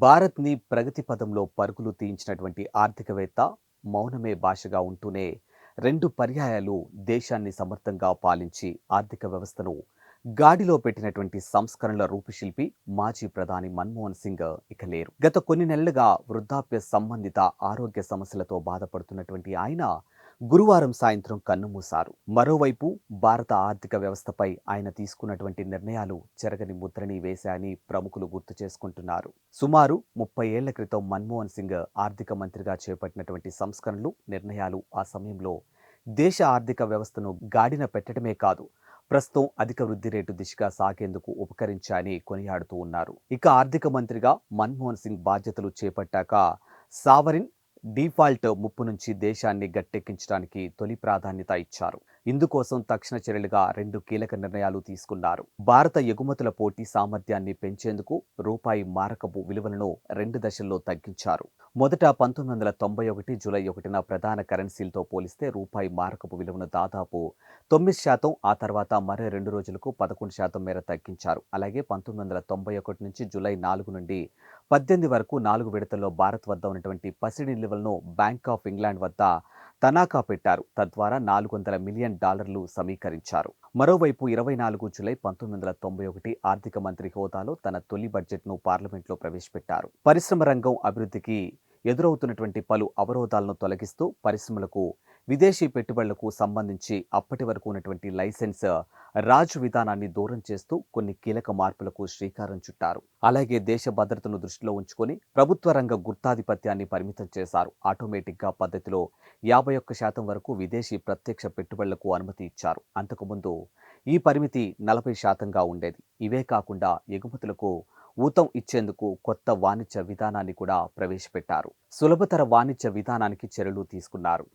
భారత్ని ప్రగతి పదంలో పరుగులు తీయించినటువంటి ఆర్థికవేత్త మౌనమే భాషగా ఉంటూనే రెండు పర్యాయాలు దేశాన్ని సమర్థంగా పాలించి ఆర్థిక వ్యవస్థను గాడిలో పెట్టినటువంటి సంస్కరణల రూపశిల్పి మాజీ ప్రధాని మన్మోహన్ సింగ్ ఇక లేరు. గత కొన్ని నెలలుగా వృద్ధాప్య సంబంధిత ఆరోగ్య సమస్యలతో బాధపడుతున్నటువంటి ఆయన గురువారం సాయంత్రం కన్నుమూశారు. మరోవైపు భారత ఆర్థిక వ్యవస్థపై ఆయన తీసుకున్నటువంటి నిర్ణయాలు చెరగని ముద్రని వేశాయని ప్రముఖులు గుర్తు చేసుకుంటున్నారు. సుమారు ముప్పై ఏళ్ళ క్రితం మన్మోహన్ సింగ్ ఆర్థిక మంత్రిగా చేపట్టినటువంటి సంస్కరణలు నిర్ణయాలు ఆ సమయంలో దేశ ఆర్థిక వ్యవస్థను గాడిన పెట్టడమే కాదు ప్రస్తుతం అధిక వృద్ధి రేటు దిశగా సాగేందుకు ఉపకరించాయని కొనియాడుతూ ఉన్నారు. ఇక ఆర్థిక మంత్రిగా మన్మోహన్ సింగ్ బాధ్యతలు చేపట్టాక సావరిన్ డిఫాల్ట్ ముప్పు నుంచి దేశాన్ని గట్టెక్కించడానికి తొలి ప్రాధాన్యత ఇచ్చారు. ఇందుకోసం తక్షణ చర్యలుగా రెండు కీలక నిర్ణయాలు తీసుకున్నారు. భారత ఎగుమతుల పోటీ సామర్థ్యాన్ని పెంచేందుకు రూపాయి మారకపు విలువలను రెండు దశల్లో తగ్గించారు. మొదట పంతొమ్మిది వందల తొంభై ఒకటి జూలై ఒకటిన ప్రధాన కరెన్సీలతో పోలిస్తే రూపాయి మారకపు విలువను దాదాపు తొమ్మిది శాతం ఆ తర్వాత మరో రెండు రోజులకు పదకొండు శాతం మేర తగ్గించారు. అలాగే పంతొమ్మిది వందల తొంభై ఒకటి నుంచి జూలై నాలుగు నుండి పద్దెనిమిది వరకు నాలుగు విడతల్లో భారత్ వద్ద ఉన్నటువంటి పసిడి నిల్వలను బ్యాంక్ ఆఫ్ ఇంగ్లాండ్ వద్ద తనాఖా పెట్టారు. తద్వారా నాలుగు వందల మిలియన్ డాలర్లు సమీకరించారు. మరోవైపు ఇరవై నాలుగు జులై పంతొమ్మిది వందల తొంభై ఒకటి ఆర్థిక మంత్రి హోదాలో తన తొలి బడ్జెట్ను పార్లమెంట్లో ప్రవేశపెట్టారు. పరిశ్రమ రంగం అభివృద్ధికి ఎదురవుతున్నటువంటి పలు అవరోధాలను తొలగిస్తూ పరిశ్రమలకు విదేశీ పెట్టుబడులకు సంబంధించి అప్పటి వరకు ఉన్నటువంటి లైసెన్స్ రాజు విధానాన్ని దూరం చేస్తూ కొన్ని కీలక మార్పులకు శ్రీకారం చుట్టారు. అలాగే దేశ భద్రతను దృష్టిలో ఉంచుకొని ప్రభుత్వ రంగ గుర్తాధిపత్యాన్ని పరిమితం చేశారు. ఆటోమేటిక్గా పద్ధతిలో యాభై ఒక్క శాతం వరకు విదేశీ ప్రత్యక్ష పెట్టుబడులకు అనుమతి ఇచ్చారు. అంతకుముందు ఈ పరిమితి నలభై శాతంగా ఉండేది. ఇవే కాకుండా ఎగుమతులకు ఊతం ఇచ్చేందుకు కొత్త వాణిజ్య విధానాన్ని కూడా ప్రవేశపెట్టారు. సులభతర వాణిజ్య విధానానికి చర్యలు తీసుకున్నారు.